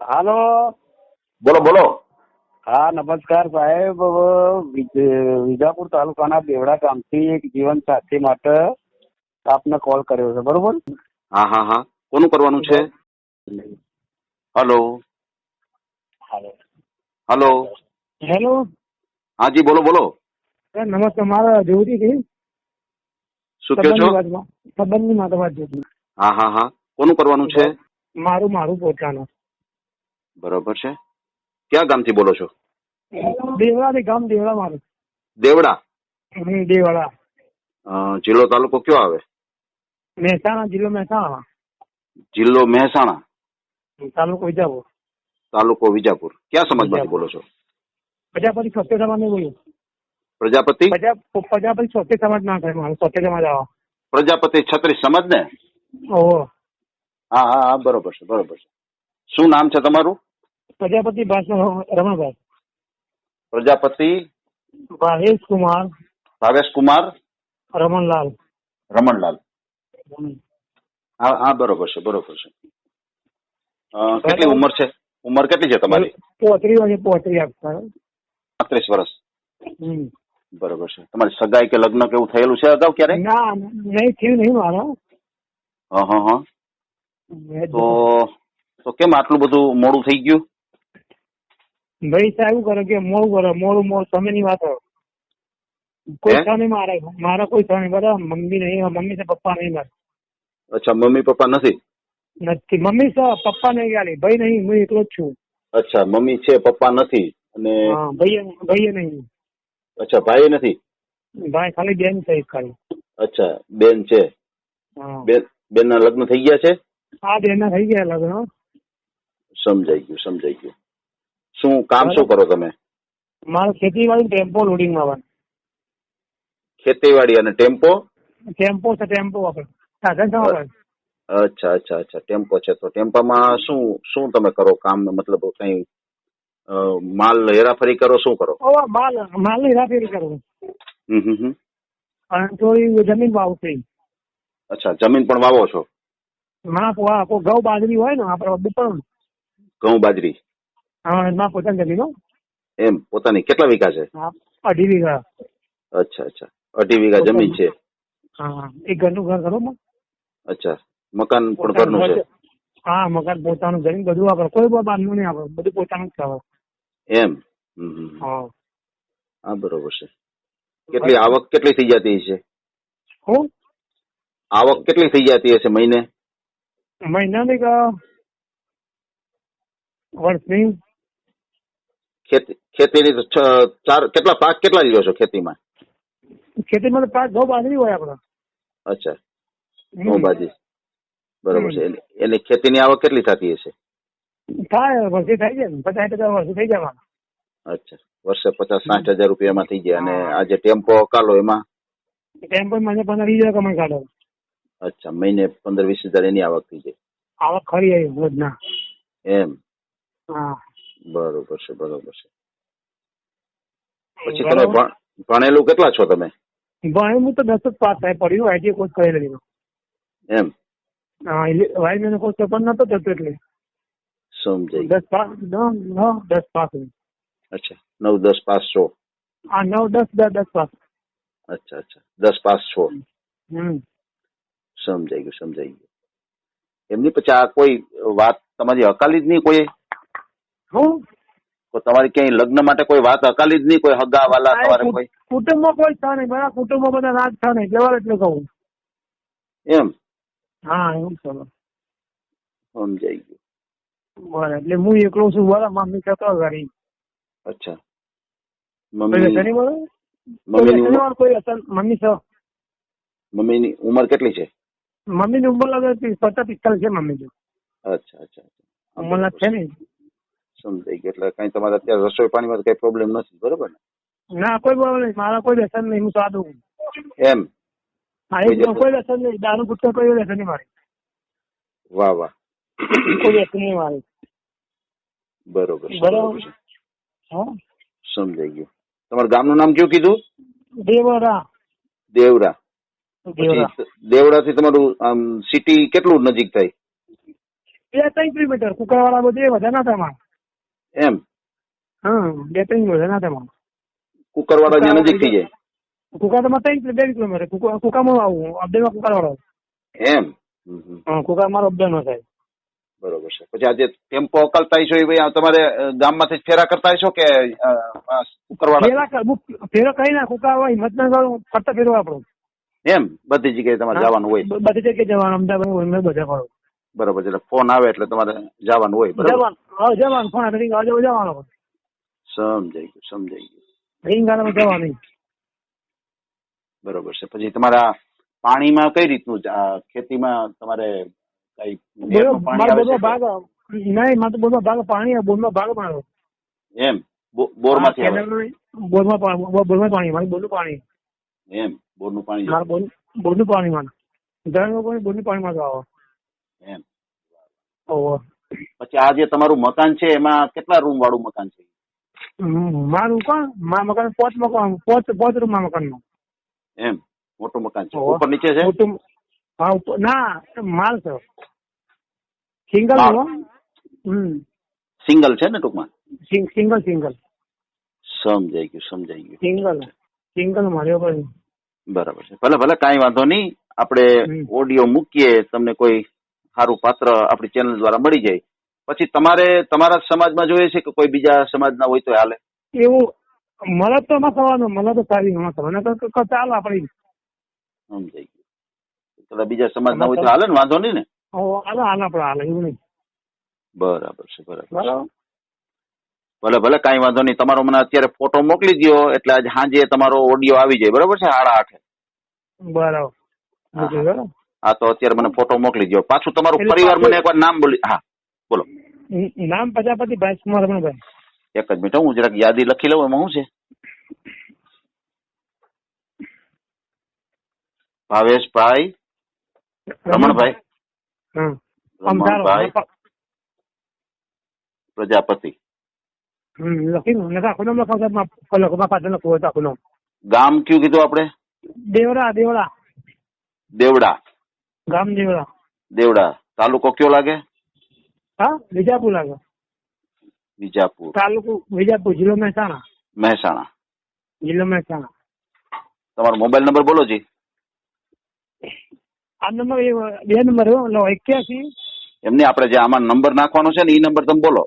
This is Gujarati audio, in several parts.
હાલો. બોલો બોલો. હા નમસ્કાર સાહેબ. વિજાપુર તાલુકાના બેવડા ગામથી એક જીવન સાથી માટે આપને કોલ કર્યો છે. બરોબર? હા હા હા. કોનું કરવાનું છે? હલો. હલો. હેલો. હાજી બોલો બોલો. નમસ્તે. મારા જેવતી હતી શું કહો છો? સંબંધની માતા વાત જોતી હા હા હા. કોનું કરવાનું છે? મારું મારું પોતાનું. બરોબર છે? ક્યાં ગામથી બોલો છો? દેવડા ગામ દેવડા મારું. દેવડા દેવડા જિલ્લો તાલુકો કયો આવે? મહેસાણા જિલ્લો મહેસાણા. જિલ્લો મહેસાણા. તાલુકો વિજાપુર. તાલુકો વિજાપુર. ક્યાં સમાજમાંથી. બોલો છો? પ્રજાપતિ સોતે સમાજ બોલ્યું પ્રજાપતિ? પ્રજા પ્રજાપતિ સોતે સમાજ ના થાય મારું સોતે સમાજ આવો. પ્રજાપતિ છત્રીસ સમાજ ને ઓહો. હા હા હા બરોબર છે બરોબર છે. શું નામ છે તમારું? પ્રજાપતિ ભાષા રમણભાઈ પ્રજાપતિ. ભાવેશ કુમાર. ભાવેશ કુમાર. રમણલાલ. રમણલાલ. હા હા બરોબર છે બરોબર છે. કેટલી ઉંમર છે? ઉંમર કેટલી છે તમારી? પોતરી અને પોત્રી પાંત્રીસ વર્ષ. બરોબર છે. તમારી સગાઈ કે લગ્ન કેવું થયેલું છે અગાઉ ક્યારે ના નહીં થયું નહીં મારા. હા હા હા. તો તો કેમ આટલું બધું મોડું થઈ ગયું? ભાઈ સાહેબ એવું કરે કે મોડું કરે? મોડું મોડું સમયની વાત હોય. કોઈ હે? મારે મારા કોઈ છ બધા મમ્મી નહીં મમ્મી છે પપ્પા નહીં મારે. અચ્છા મમ્મી પપ્પા નથી? નથી. મમ્મી છે પપ્પા નહીં ગાલી ભાઈ નહીં હું એકલો જ છું. અચ્છા મમ્મી છે પપ્પા નથી? અને ભાઈ ભાઈ નહીં. અચ્છા ભાઈ નથી? ભાઈ ખાલી બેન છે ખાલી. અચ્છા બેન છે. બેન બેનના લગ્ન થઈ ગયા છે? આ બેન ના થઈ ગયા લગ્ન. સમજાઈ ગયું સમજાઈ ગયું. શું કામ શું કરો તમે? મારે ખેતીવાડી ટેમ્પો લોડિંગમાં ખેતીવાડી અને ટેમ્પો? ટેમ્પો છે ટેમ્પો આપણે. સાધન અચ્છા અચ્છા અચ્છા ટેમ્પો છે તો ટેમ્પામાં શું શું તમે કરો કામ મતલબ કઈ માલ હેરાફેરી કરો શું કરો? માલ માલની હેરાફેરી કરો. હમ હમ હમ. અને થોડી જમીન વાવશે અચ્છા જમીન પણ વાવો છો? ના ઘઉં બાજરી હોય ને આપણે પણ ઘઉં બાજરી હા પોતાની જમીન એમ પોતાની. કેટલા વીઘા છે? અઢી વીઘા. અચ્છા અચ્છા. અઢી વીઘા જમીન છે. હા એક ઘરનું ઘર ખરું અચ્છા. મકાન પણ ઘરનું છે? હા મકાન પોતાનું જમીન બધું આપણે કોઈ બહારનું નહીં આપણે બધું પોતાનું જ છે એમ. હા. બરોબર છે. કેટલી આવક કેટલી થઈ જતી છે હું? આવક કેટલી થઈ જતી હશે મહિને? મહિનાની વર્ષની? ખેતી ખેતીની ચાર કેટલા પાક કેટલા લ્યો છો ખેતીમાં? ખેતીમાં પાક ઘઉં બાજરી હોય આપણે. અચ્છા. ઘઉં બાજરી. બરોબર છે. એની- એની ખેતીની આવક કેટલી થતી હશે? થાય વર્ષે થઈ જાય પચાસ ટકા વર્ષે થઈ જાય અચ્છા. વર્ષે પચાસ સાઠ હજાર રૂપિયામાં થઈ જાય. અને આ જે ટેમ્પો કાલો એમાં? ટેમ્પો મને પંદર વીસ હજાર કમાઈ કાઢો. અચ્છા. મહિને પંદર વીસ હજાર એની આવક થઈ જાય. આવક ખરી આવી રોજના. એમ. હા. બરોબર છે બરોબર છે. પછી તમે ભણેલું કેટલા છો તમે? ભણેલું તો દસ જ પાસ થાય પડ્યું આઈટી કોર્સ કરી લીધો. એમ? હા વાઈ મેનો કોર્સ પણ નતો થતો એટલે. સમજાઈ ગયું. દસ પાસ નવ નવ દસ પાસ અચ્છા નવ દસ પાસ છો? હા નવ દસ દસ દસ પાસ. અચ્છા અચ્છા દસ પાસ છો? હમ. સમજાઈ ગયું સમજાઈ ગયું. એમની પછી આ કોઈ વાત તમારી હકાલી જ નહીં કોઈ? હું? તો તમારી ક્યાંય લગ્ન માટે કોઈ વાત અકાલી જ નહીં કોઈ હગા વાલા તમારે કોઈ કુટુંબમાં કોઈ થા નહીં મારા કુટુંબમાં બધા રાજ થા નહીં એટલે એટલે કહું. એમ? હા એવું ચલો સમજાઈ ગયું. બરાબર એટલે હું એકલો છું બરાબર મમ્મી કહેતો ઘરે. અચ્છા. મમ્મી કોઈ અસર મમ્મી ની મમ્મીની ઉંમર કેટલી છે? મમ્મીની ઉંમર લાગે પચાસ પિસ્તાલીસ છે મમ્મી અચ્છા અચ્છા ઉંમર છે ને? સમજાઈ ગયું. એટલે કઈ તમારે અત્યારે રસોઈ પાણીમાં કઈ પ્રોબ્લેમ નથી બરોબર ને? ના કોઈ પ્રોબ્લેમ નહીં. મારા કોઈ વ્યસન નહીં હું સાદું. એમ? કોઈ વ્યસન? નહીં. દારૂ ગુટકા કોઈ વ્યસન નહીં મારી. વાહ વાહ. કોઈ વ્યસન નહીં મારી. બરોબર બરોબર. સમજાઈ ગયું. તમારું ગામનું નામ કયું કીધું? દેવરા. દેવરા. દેવરા. થી તમારું આમ સિટી કેટલું નજીક થાય? બે ત્રણ કિલોમીટર. કુકરવાળા બધે વધારે ના થાય એમ? હા બે ત્રણ વધારે ના થાય કુકરવાળા જ્યાં નજીક થઈ જાય. કુકા તો ત્રણ બે કિલોમીટર. કુકા કુકામાં આવું અબડામાં કુકરવાળો એમ? હમ, હમ. કુકા મારો અબડા નો થાય બરોબર છે. પછી આજે ટેમ્પો અકલતા છો એ ભાઈ તમારે ગામ ગામમાંથી ફેરા કરતા છો કે કુકરવાળા? ફેરા ફેરો કઈ ના કુકા હોય હિંમતનગર ફરતા ફેરવો આપણો એમ? બધી જગ્યાએ તમારે જવાનું હોય. બધી જગ્યાએ જવાનું અમદાવાદ હોય બધા ફરો. બરોબર છે. એટલે ફોન આવે એટલે તમારે જવાનું હોય બરાબર? જવાનું. હા જવાનું. ફોન રિંગ આવે જવાનું સમજાઈ ગયું સમજાઈ ગયું. રિંગ આવે જવાનું બરોબર છે. પછી તમારા પાણીમાં કઈ રીતનું ખેતીમાં તમારે કઈ પાણી મારો આવે બધો ભાગ નહીં મારે બધો ભાગ પાણી બોરમાં ભાગ મારો એમ? બોરમાંથી આવે? બોરમાં પાણી બોરમાં પાણી મારું બોરનું પાણી. એમ? બોરનું પાણી મારું બોરનું પાણી મારે. ધરણ પાણી બોરનું પાણી માં આવે. એમ. પછી આ જે તમારું મકાન છે એમાં કેટલા રૂમ વાળું મકાન છે? મારું કોણ? મા મકાન પોચ મકાન પોચ પોચ રૂમમાં મકાનનું એમ મોટું મકાન છે. ઉપર નીચે છે? મોટું હા ઉપર ના માલ છે. સિંગલ. હમ. સિંગલ છે ને ટૂંકમાં? Single single. સમજાઈ ગયું સમજાઈ ગયું. સિંગલ સિંગલ માર્યો બરાબર છે. ભલે ભલે કાંઈ વાંધો નહીં. આપણે ઓડિયો મૂકીએ તમને કોઈ સારું પાત્ર આપણી ચેનલ દ્વારા મળી જાય. પછી તમારે તમારા સમાજમાં જોઈએ છે કે કોઈ બીજા સમાજના હોય તો હાલે? એવું મળત તો ના થવાનું મળત તો સારી એમાં થવાનું ચાલે આપણી સમજાઈ ગયું. એટલે બીજા સમાજના હોય તો હાલે ને? વાંધો નહીં ને? હાલે હાલ આપણે હાલે એવું નહીં. બરાબર છે બરાબર ભલે ભલે કઈ વાંધો નહીં. તમારો મને અત્યારે ફોટો મોકલી દો એટલે આજે સાંજે તમારો ઓડિયો આવી જાય. બરાબર છે? સાડા આઠે. બરાબર. હા તો અત્યારે મને ફોટો મોકલી દો પાછું તમારું પરિવાર મને એકવાર નામ બોલી હા બોલો. નામ પ્રજાપતિ ભાઈ રમણભાઈ એક જ મિનિટ હું જરાક યાદી લખી લઉં એમાં શું છે? ભાવેશભાઈ રમણભાઈ? રમણભાઈ? પ્રજાપતિ. ગામ કયું કીધું આપણે? દેવડા દેવડા દેવડા. ગામ દેવડા. દેવડા. તાલુકો કયો લાગે? હા વિજાપુર લાગે. વિજાપુર. તાલુકો વિજાપુર જિલ્લો મહેસાણા. મહેસાણા. જિલ્લો મહેસાણા. તમારો મોબાઈલ નંબર બોલો જી. આ નંબર એ- બે નંબર એક્યાસી. એમને આપણે જે આમાં નંબર નાખવાનો છે ને એ નંબર તમે બોલો.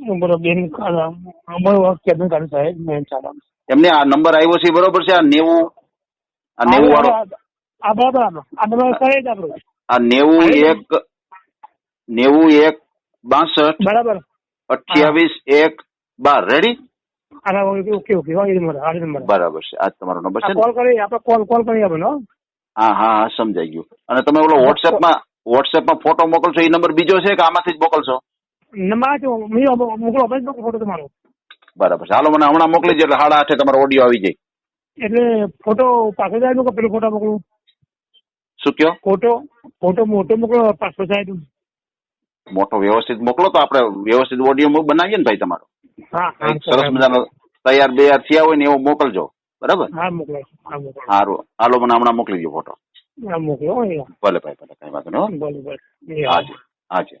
બરોબર બેન સાહેબ એમને આ નંબર આવ્યો છે બરોબર છે આ નેવું આ નેવું વાળો. આ બરાબર આ નંબર કરે જ આપણો. આ નેવું એક નેવું એક બાસઠ બરાબર. અઠ્યાવીસ એક બાર. Ready okay okay number. બરાબર છે. આ તમારો નંબર છે કોલ કરી આપણે કોલ કોલ કરી આપણે હા. હા હા સમજાઈ ગયું. અને તમે ઓલો વોટ્સએપમાં વોટ્સએપમાં ફોટો મોકલશો એ નંબર બીજો છે કે આમાંથી જ મોકલશો? નંબર મોકલો ફોટો તમારો. બરાબર છે. હાલો મને હમણાં મોકલી દો એટલે સાડા આઠે તમારો ઓડિયો આવી જાય. એટલે ફોટો પાસે જાય પેલો ફોટો મોકલું? શું કયો? ફોટો ફોટો મોટો મોકલો પાસપોર્ટ જાય મોટો વ્યવસ્થિત મોકલો તો આપણે વ્યવસ્થિત ઓડિયો બનાવીએ ને ભાઈ તમારો. હા સરસ મજાનો તૈયાર બેયાર થયા હોય ને એવો મોકલજો બરાબર? હા મોકલો સારું હાલો મને હમણાં મોકલી દો ફોટો. મોકલો ભલે ભાઈ ભલે કઈ વાંધો નહીં હાજી હાજી.